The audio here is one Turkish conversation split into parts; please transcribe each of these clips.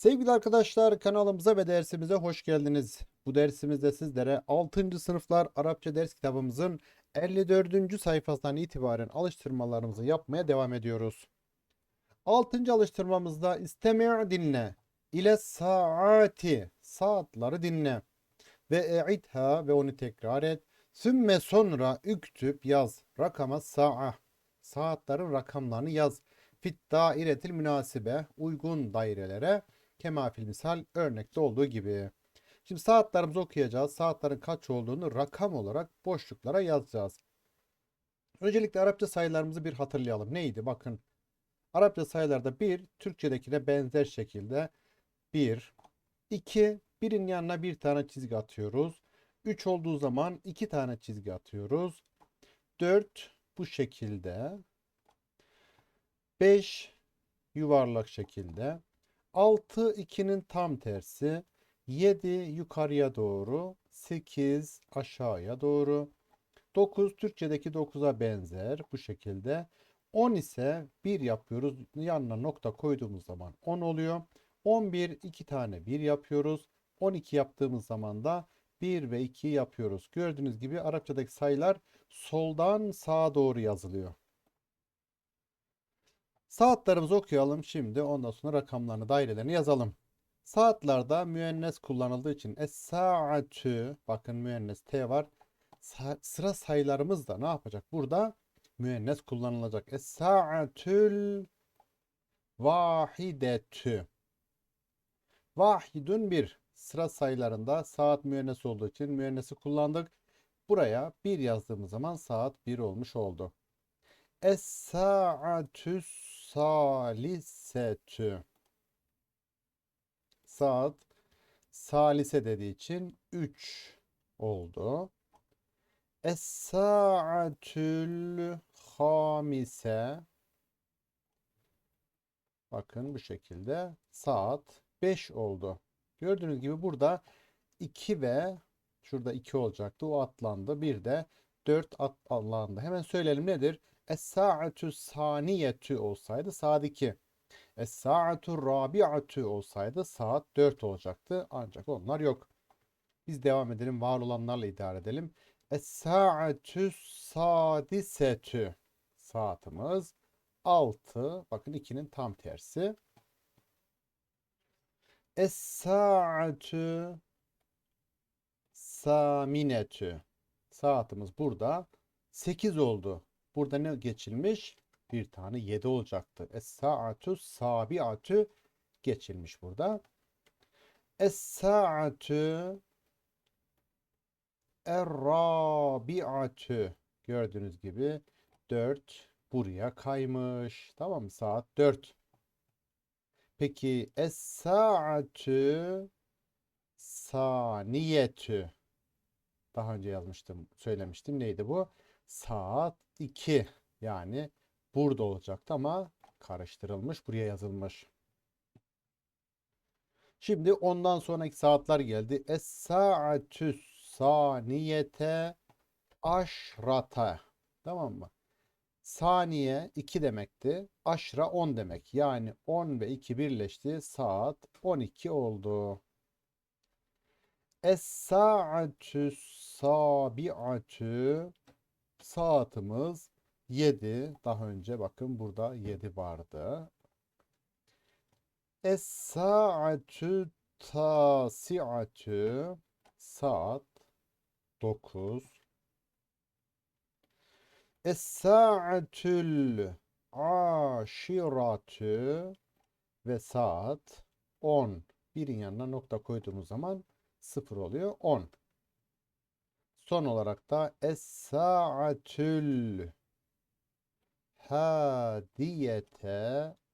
Sevgili arkadaşlar kanalımıza ve dersimize hoş geldiniz. Bu dersimizde sizlere 6. sınıflar Arapça ders kitabımızın 54. sayfasından itibaren alıştırmalarımızı yapmaya devam ediyoruz. 6. alıştırmamızda istemi' dinle ile saati saatleri dinle ve e'idha ve onu tekrar et. Sümme sonra üktüp yaz rakama sa'a saatlerin rakamlarını yaz. Fit dairetil münasibe uygun dairelere kemafil misal örnekte olduğu gibi. Şimdi saatlerimizi okuyacağız. Saatlerin kaç olduğunu rakam olarak boşluklara yazacağız. Öncelikle Arapça sayılarımızı bir hatırlayalım. Neydi? Bakın. Arapça sayılarda 1 Türkçedekine benzer şekilde 1 2 birin yanına bir tane çizgi atıyoruz. 3 olduğu zaman 2 tane çizgi atıyoruz. 4 bu şekilde. 5 yuvarlak şekilde. 6 2'nin tam tersi. 7 yukarıya doğru. 8 aşağıya doğru. 9 Türkçedeki 9'a benzer bu şekilde. 10 ise 1 yapıyoruz. Yanına nokta koyduğumuz zaman 10 oluyor. 11 2 tane 1 yapıyoruz. 12 yaptığımız zaman da 1 ve 2 yapıyoruz. Gördüğünüz gibi Arapçadaki sayılar soldan sağa doğru yazılıyor. Saatlerimizi okuyalım şimdi. Ondan sonra rakamlarını, dairelerini yazalım. Saatlerde müennes kullanıldığı için es-saatü bakın müennes T var. Sa- sıra sayılarımız da ne yapacak? Burada müennes kullanılacak. Es-saatül vahidetü. Vahidun bir. Sıra sayılarında saat müennes olduğu için müennesi kullandık. Buraya bir yazdığımız zaman saat 1 olmuş oldu. Es-saatü salisetü. Saat salise dediği için 3 oldu. Es-saatül hamise. Bakın bu şekilde saat 5 oldu. Gördüğünüz gibi burada 2 ve şurada 2 olacaktı. O atlandı. Bir de 4 atlandı. Hemen söyleyelim nedir? Es-sa'atu saniyetü olsaydı saat 2. Es-sa'atu rabi'atu olsaydı saat 4 olacaktı. Ancak onlar yok. Biz devam edelim. Var olanlarla idare edelim. Es-sa'atu sadisetü. Saatimiz 6. Bakın 2'nin tam tersi. Es-sa'atu saminetü. Saatimiz burada 8 oldu. Burada ne geçilmiş? Bir tane 7 olacaktı. Es-sa'atu sabi'atu geçilmiş burada. Es-sa'atu er-rabi'atu gördüğünüz gibi 4 buraya kaymış. Tamam mı? Saat 4. Peki es-sa'atu saniyetü daha önce yazmıştım, söylemiştim. Neydi bu? Saat 2. Yani burada olacaktı ama karıştırılmış, buraya yazılmış. Şimdi ondan sonraki saatler geldi. Es-sa'atü saniyete aşrata. Tamam mı? Saniye 2 demekti. Aşra 10 demek. Yani 10 ve 2 birleşti. Saat 12 oldu. Es-sa'atü sabi'atü saatimiz 7. Daha önce bakın burada 7 vardı. Es-sa'atü tasi'atü saat 9. Es-sa'atül aşiratü ve saat 10. Birin yanına nokta koyduğumuz zaman 0 oluyor 10. Son olarak da es-sa'atül hadiyete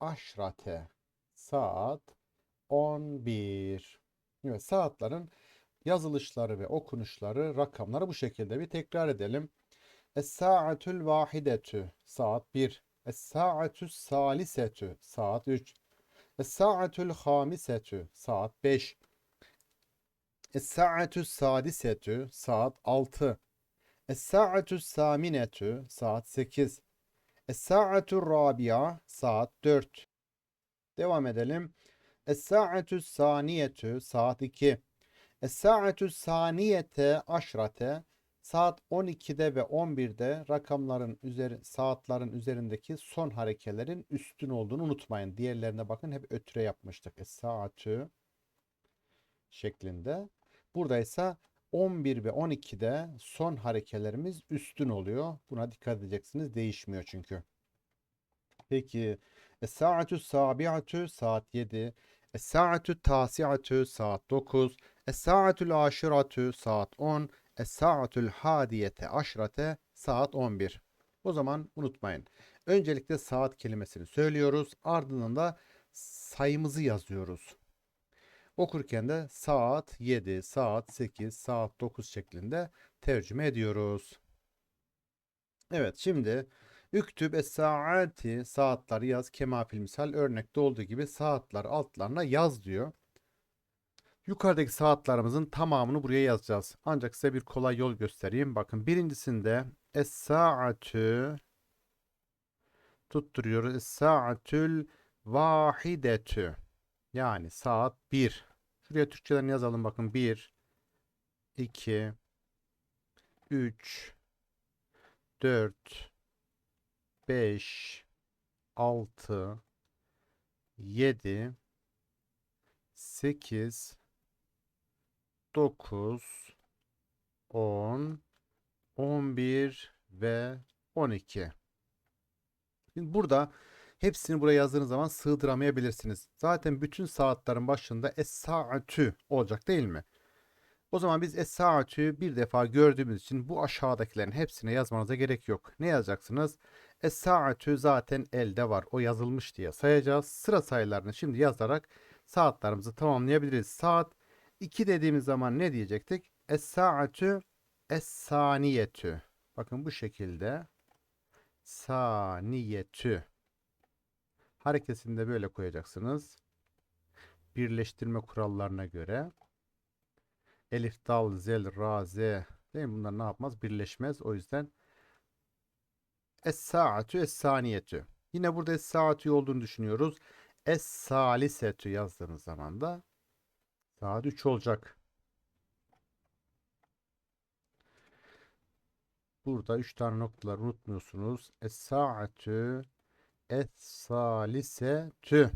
aşrate saat 11. Evet saatlerin yazılışları ve okunuşları, rakamları bu şekilde bir tekrar edelim. Es-sa'atül vahidetü saat 1. Es-sa'atü salisetü saat 3. Es-sa'atül hamisetü saat 5. Es-sa'atü sadisetü saat 6. Es-sa'atü saminetü saat 8. Es-sa'atü rabia saat 4. Devam edelim. Es-sa'atü saniyetü saat 2. Es-sa'atü saniyete aşrate saat 12'de ve 11'de rakamların üzeri saatlerin üzerindeki son harekelerin üstün olduğunu unutmayın. Diğerlerine bakın hep ötüre yapmıştık. Es-saatü şeklinde. Burada ise 11 ve 12'de son harekelerimiz üstün oluyor. Buna dikkat edeceksiniz. Değişmiyor çünkü. Peki Es-sa'atü sabi'atü saat 7. Es-sa'atü tasi'atü saat 9. Es-sa'atül aşiratü saat 10. Es-sa'atül hadiyete aşrate saat 11. O zaman unutmayın. Öncelikle saat kelimesini söylüyoruz. Ardından da sayımızı yazıyoruz. Okurken de saat 7, saat 8, saat 9 şeklinde tercüme ediyoruz. Evet şimdi üktüb es-saati saatleri yaz kemafil misal örnekte olduğu gibi saatler altlarına yaz diyor. Yukarıdaki saatlerimizin tamamını buraya yazacağız. Ancak size bir kolay yol göstereyim. Bakın birincisinde es-saatü tutturuyoruz. Es-saatül vahidetü. Yani saat 1. Şuraya Türkçeden yazalım bakın. 1 2 3 4 5 6 7 8 9 10 11 ve 12. Şimdi burada hepsini buraya yazdığınız zaman sığdıramayabilirsiniz. Zaten bütün saatlerin başında es-saatü olacak değil mi? O zaman biz es-saatü bir defa gördüğümüz için bu aşağıdakilerin hepsine yazmanıza gerek yok. Ne yazacaksınız? Es-saatü zaten elde var. O yazılmış diye sayacağız. Sıra sayılarını şimdi yazarak saatlerimizi tamamlayabiliriz. Saat 2 dediğimiz zaman ne diyecektik? Es-saatü es-saniyetü. Bakın bu şekilde saniyetü. Harekesini de böyle koyacaksınız. Birleştirme kurallarına göre. Elif, dal, zel, ra, z. Değil mi? Bunlar ne yapmaz? Birleşmez. O yüzden Es-saatü es-saniyetü. Yine burada es-saatü olduğunu düşünüyoruz. Es-salisetü yazdığınız zaman da saat 3 olacak. Burada 3 tane noktalar unutmuyorsunuz. Es-saatü Es-salisetü.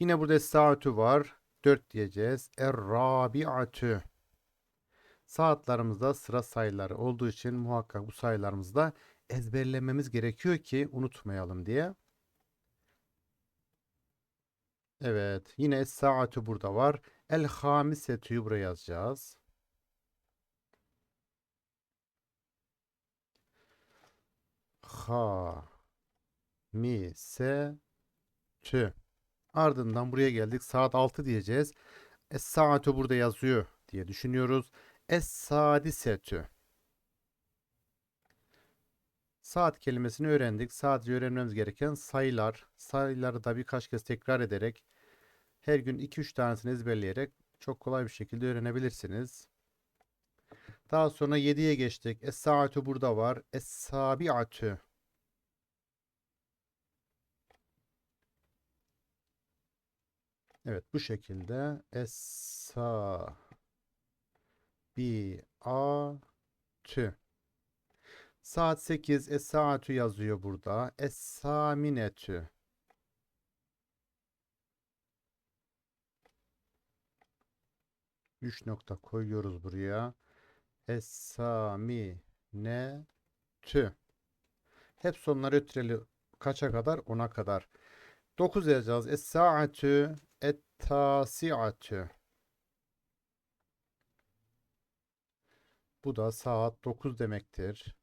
Yine burada es-saatü var. 4 diyeceğiz. Er-rabi'atü. Saatlerimizde sıra sayıları olduğu için muhakkak bu sayılarımızı da ezberlememiz gerekiyor ki unutmayalım diye. Evet. Yine es-saatü burada var. El-hamisetü'yü buraya yazacağız. Ha mi se tü. Ardından buraya geldik. Saat 6 diyeceğiz. Es saatü burada yazıyor diye düşünüyoruz. Es sadisetü. Saat kelimesini öğrendik. Sadece öğrenmemiz gereken sayılar. Sayıları da birkaç kez tekrar ederek her gün 2-3 tanesini ezberleyerek çok kolay bir şekilde öğrenebilirsiniz. Daha sonra 7'ye geçtik. Es saatü burada var. Es sabiatü. Evet bu şekilde essa bi a tü. Saat 8 es-saatü yazıyor burada. Es-saminetü. Üç nokta koyuyoruz buraya. Es-saminetü. Hep sonları ötreli kaça kadar? 10'a kadar. 9 yazacağız. Es-saatü et-tasiatü. Bu da saat 9 demektir.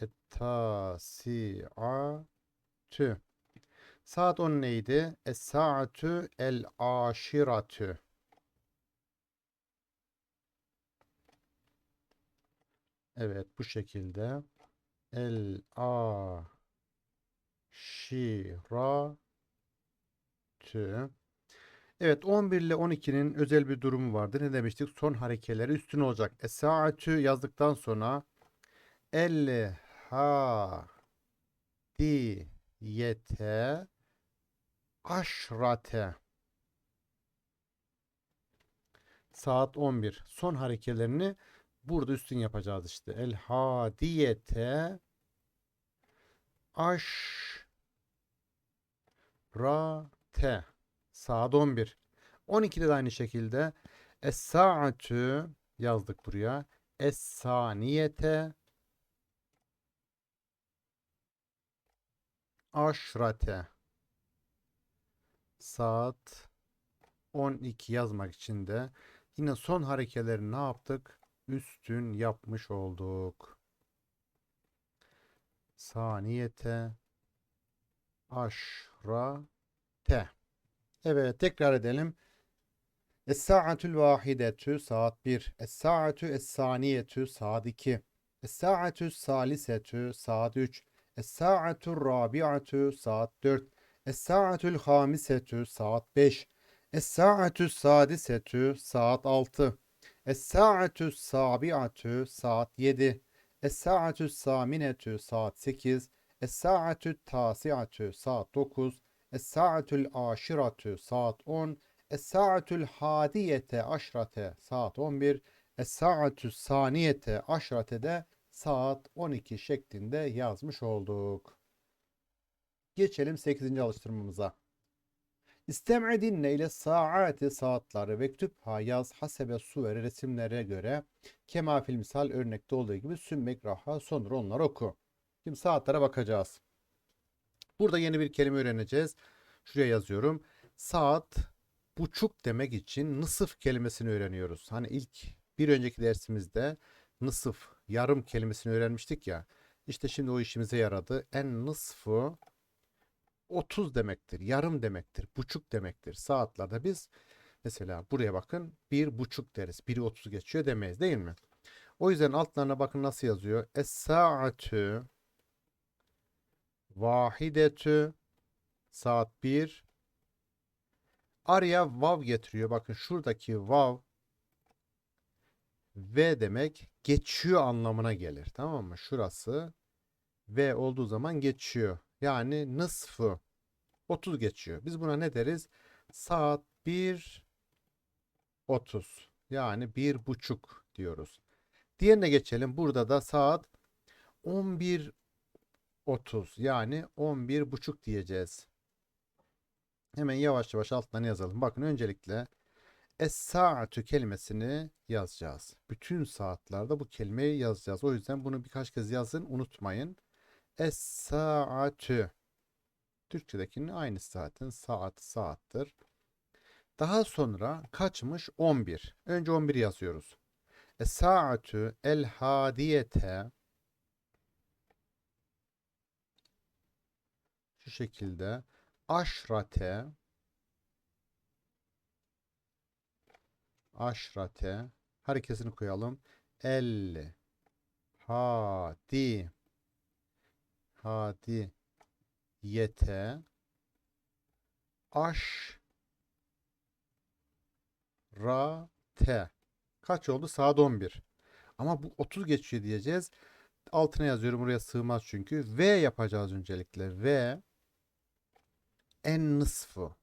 Et-tasiatü. Saat 10 neydi? Es-saatü el-aşiratü. Evet bu şekilde. El-aşiratü. Evet 11 ile 12'nin özel bir durumu vardı. Ne demiştik? Son harekeleri üstün olacak. Es-saatü yazdıktan sonra el ha di yete aşrate. Saat 11. Son harekelerini burada üstün yapacağız işte. El hadiyete aş ra te. Saat 11. 12'de de aynı şekilde es saatü yazdık buraya. Es saniyete aşrate. Saat 12 yazmak için de yine son harekelerini ne yaptık? Üstün yapmış olduk. Saniyete aşrate. Evet tekrar edelim. Es-sa'atül vahidetü saat 1. Es-sa'atü es-saniyetü saat 2. Es-sa'atü salisetü saat 3. Es-sa'atü rabi'atü saat 4. Es-sa'atül hamisetü saat 5. Es-sa'atü sadisetü saat 6. Es-sa'atü sabi'atü saat 7. Es-sa'atü saminetü saat 8. Es-sa'atü tasi'atü saat 9. Es-sa'atül aşiratü saat 10. Es-sa'atül hadiyete aşrate saat 11. Es-sa'atü saniyete aşrate de saat 12 şeklinde yazmış olduk. Geçelim 8. alıştırmamıza. İstem'i dinle ile saati saatleri ve kütüpha yaz hasebe suveri resimlere göre kema fil misal örnekte olduğu gibi sümmek raha sonra onları oku. Şimdi saatlere bakacağız. Burada yeni bir kelime öğreneceğiz. Şuraya yazıyorum. Saat buçuk demek için nısıf kelimesini öğreniyoruz. Hani ilk bir önceki dersimizde nısıf yarım kelimesini öğrenmiştik ya. İşte şimdi o işimize yaradı. En nısfı 30 demektir. Yarım demektir. Buçuk demektir. Saatlerde biz mesela buraya bakın bir buçuk deriz. Biri 30 geçiyor demeyiz değil mi? O yüzden altlarına bakın nasıl yazıyor. Es-sa'atü vahidetü saat 1 araya vav getiriyor. Bakın şuradaki vav V demek geçiyor anlamına gelir. Tamam mı? Şurası V olduğu zaman geçiyor. Yani nısfı 30 geçiyor. Biz buna ne deriz? Saat 1 30. Yani bir buçuk diyoruz. Diğerine geçelim. Burada da saat 11 30 yani 11 buçuk diyeceğiz. Hemen yavaş yavaş alttan yazalım. Bakın öncelikle Es-saatü kelimesini yazacağız. Bütün saatlerde bu kelimeyi yazacağız. O yüzden bunu birkaç kez yazın unutmayın. Es-saatü. Türkçedekinin aynı saatin saat saattir. Daha sonra kaçmış? 11. Önce 11 yazıyoruz. Es-saatü el-hadiyete şu şekilde aşrate aşrate harekesini koyalım. 50 hadi hadi yete aş ra te kaç oldu? Saat 11. Ama bu 30 geçiyor diyeceğiz. Altına yazıyorum buraya sığmaz çünkü. V yapacağız öncelikle. V en nısfı.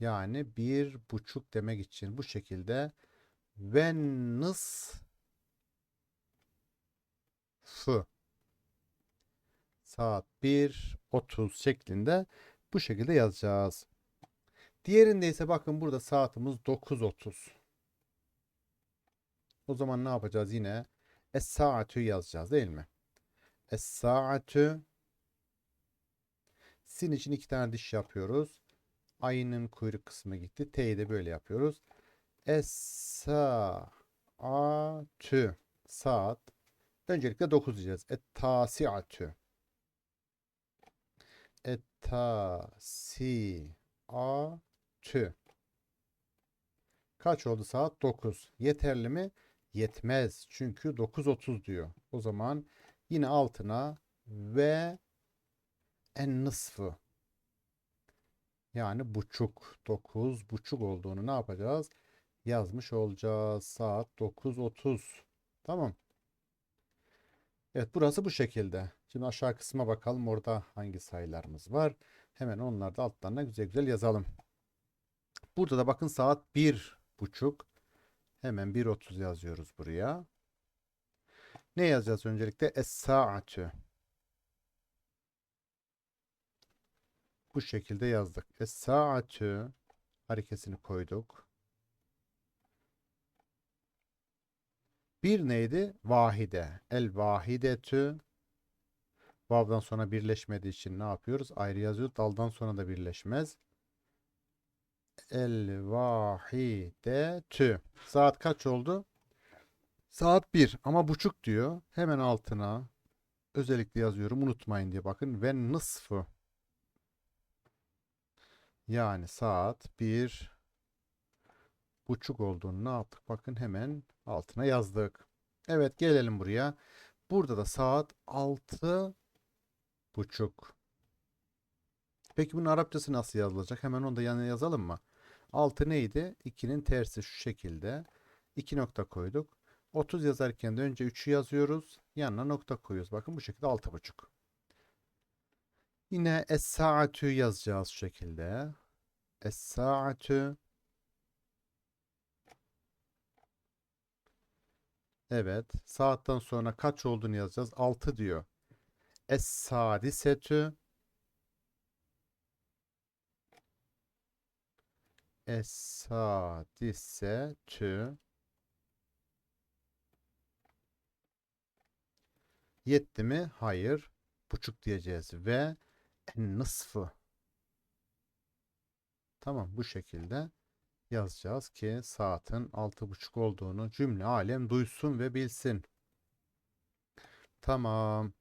Yani bir buçuk demek için bu şekilde ve nısfı saat 1.30 şeklinde bu şekilde yazacağız. Diğerinde ise bakın burada saatimiz 9.30. O zaman ne yapacağız yine? Es-saatü yazacağız değil mi? Es-saatü Sin için iki tane diş yapıyoruz. Ayının kuyruk kısmı gitti. T'yi de böyle yapıyoruz. Es-saatü saat. Öncelikle 9 diyeceğiz. Et-tasiatü Et-tasiatü Kaç oldu saat? 9. Yeterli mi? Yetmez. Çünkü 9.30 diyor. O zaman yine altına ve en nısfı yani buçuk 9 buçuk olduğunu ne yapacağız? Yazmış olacağız. Saat 9.30. Tamam. Evet burası bu şekilde. Şimdi aşağı kısma bakalım orada hangi sayılarımız var. Hemen onları da altlarına güzel güzel yazalım. Burada da bakın saat bir buçuk. Hemen 1.30 yazıyoruz buraya. Ne yazacağız öncelikle? Es-saatü. Bu şekilde yazdık. Es-saatü harekesini koyduk. Bir neydi? Vahide. El vahidetü. Vav'dan sonra birleşmediği için ne yapıyoruz? Ayrı yazıyoruz. Daldan sonra da birleşmez. El vahidetü. Saat kaç oldu? Saat 1 ama buçuk diyor. Hemen altına özellikle yazıyorum. Unutmayın diye bakın. Ve nısfı. Yani saat 1 buçuk olduğunu ne yaptık? Bakın hemen altına yazdık. Evet gelelim buraya. Burada da saat 6 buçuk. Peki bunun Arapçası nasıl yazılacak? Hemen onu da yanına yazalım mı? 6 neydi? 2'nin tersi şu şekilde. 2 nokta koyduk. 30 yazarken de önce 3'ü yazıyoruz. Yanına nokta koyuyoruz. Bakın bu şekilde 6,5. Yine es-saatü yazacağız şu şekilde. Es-saatü. Evet. Saatten sonra kaç olduğunu yazacağız. 6 diyor. Es-sadisetü. Es-sadisetü. Yetti mi? Hayır. Buçuk diyeceğiz. Ve nısfı. Tamam bu şekilde yazacağız ki saatin altı buçuk olduğunu cümle alem duysun ve bilsin. Tamam.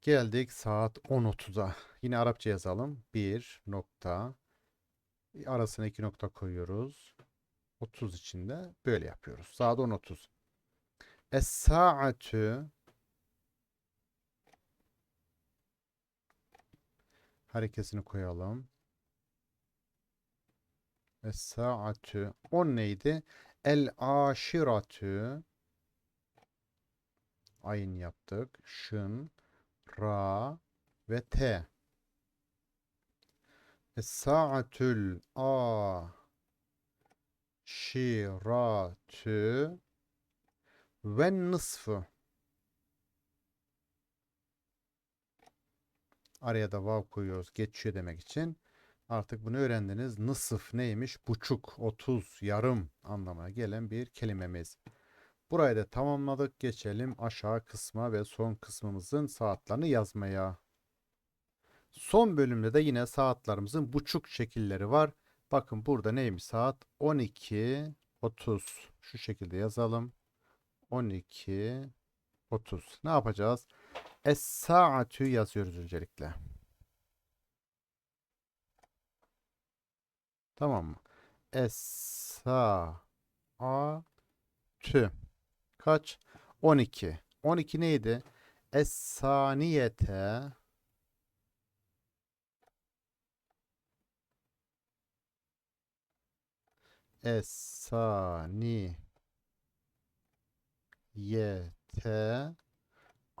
Geldik saat 10.30'a. Yine Arapça yazalım. 1 nokta. Arasına 2 nokta koyuyoruz. 30 içinde böyle yapıyoruz. Saat 10.30. Es-saatü harekesini koyalım. Es-saatü 10 neydi? El-aşiratü Ayın yaptık. Şın, ra ve t. Es-saatül a şiratü ve nısfı. Araya da vav koyuyoruz. Geçiyor demek için. Artık bunu öğrendiniz. Nısıf neymiş? Buçuk, otuz, yarım anlamına gelen bir kelimemiz. Burayı da tamamladık. Geçelim aşağı kısma ve son kısmımızın saatlerini yazmaya. Son bölümde de yine saatlerimizin buçuk şekilleri var. Bakın burada neymiş saat? 12, 30. Şu şekilde yazalım. 12, 30. Ne yapacağız? Es-saatü yazıyoruz öncelikle. Tamam mı? Es-sa-a-tü. Kaç? 12. 12 neydi? Es-saniyete Es-saniyete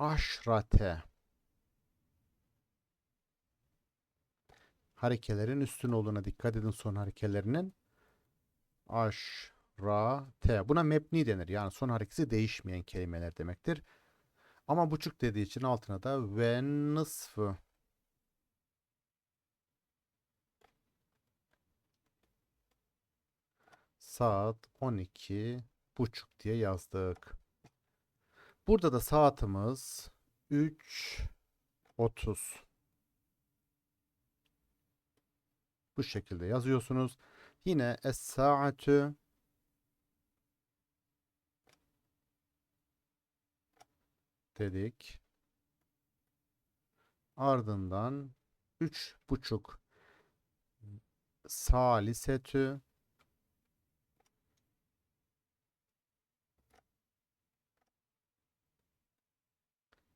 aşrate harekelerin üstün olduğuna dikkat edin son harekelerinin. Aş, ra, te. Buna mebni denir. Yani son harekesi değişmeyen kelimeler demektir. Ama buçuk dediği için altına da ve nısfı. Saat 12 buçuk diye yazdık. Burada da saatimiz 3.30. Bu şekilde yazıyorsunuz. Yine es-saatü dedik. Ardından üç buçuk salisetü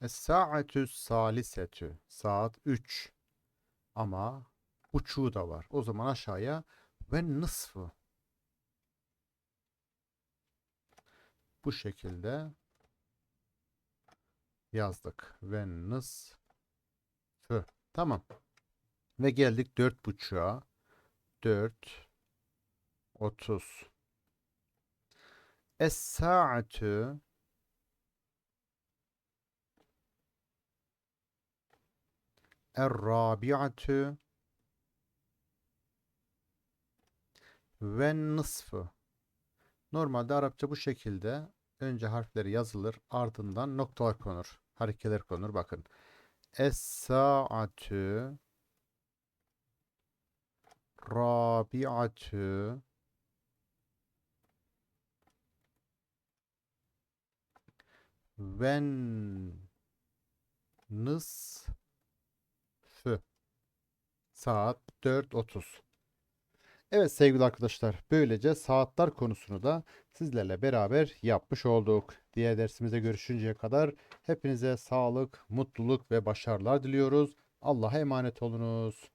Es-saatü salisetü saat 3 ama buçuğu da var. O zaman aşağıya ve nısfı bu şekilde yazdık. Ve nısfı. Tamam. Ve geldik 4.30'a. 4 30 Es-sa'atu Er-rabi'atu ve nısfı. Normalde Arapça bu şekilde önce harfleri yazılır ardından noktalar konur. Harekeler konur bakın. Es-sa'atu Rabi'atu Ven Nısfı Saat 4.30 Evet sevgili arkadaşlar böylece saatler konusunu da sizlerle beraber yapmış olduk. Diğer dersimize görüşünceye kadar hepinize sağlık, mutluluk ve başarılar diliyoruz. Allah'a emanet olunuz.